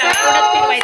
啊。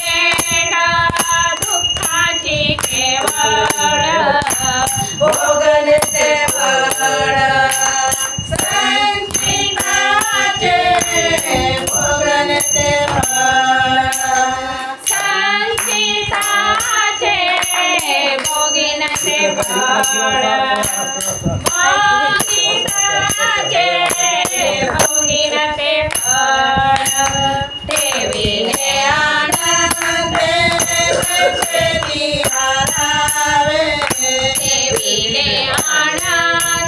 संगिन ते पारिस भोगिन ते पार दे ते देवी आनंदीराव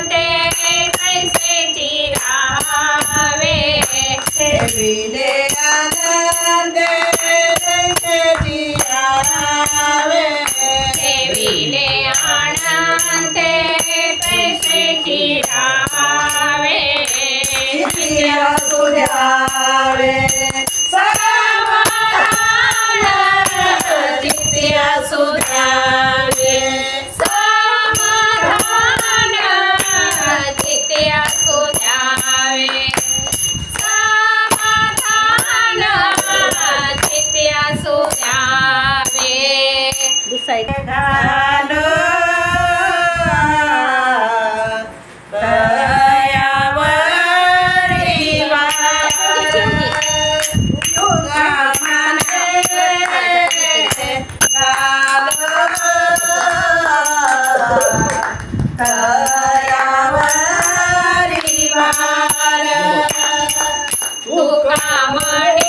दे രാവേ আমার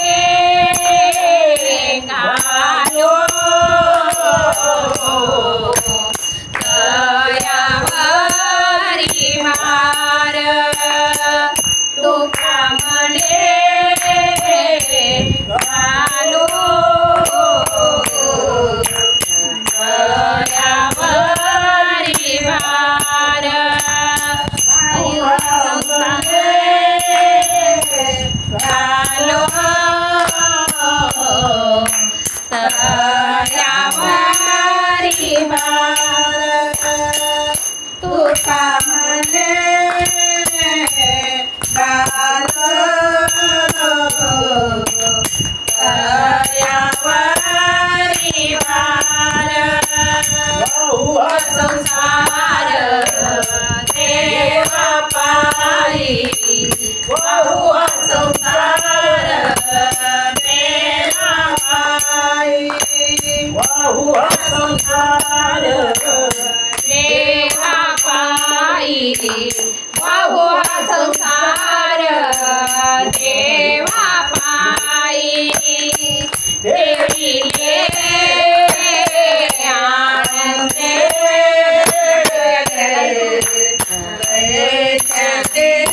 Gracias.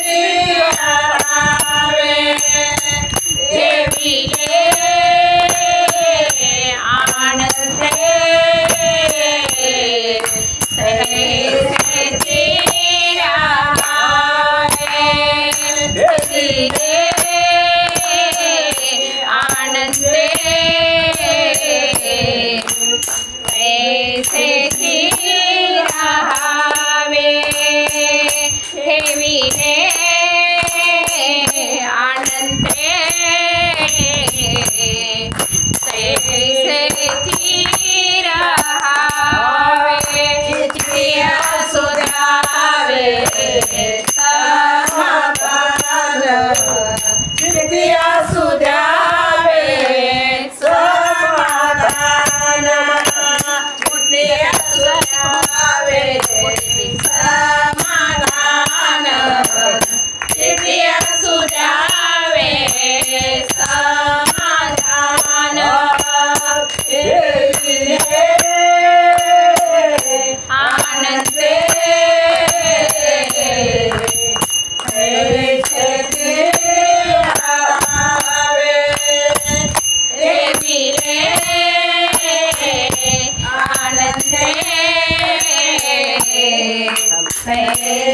say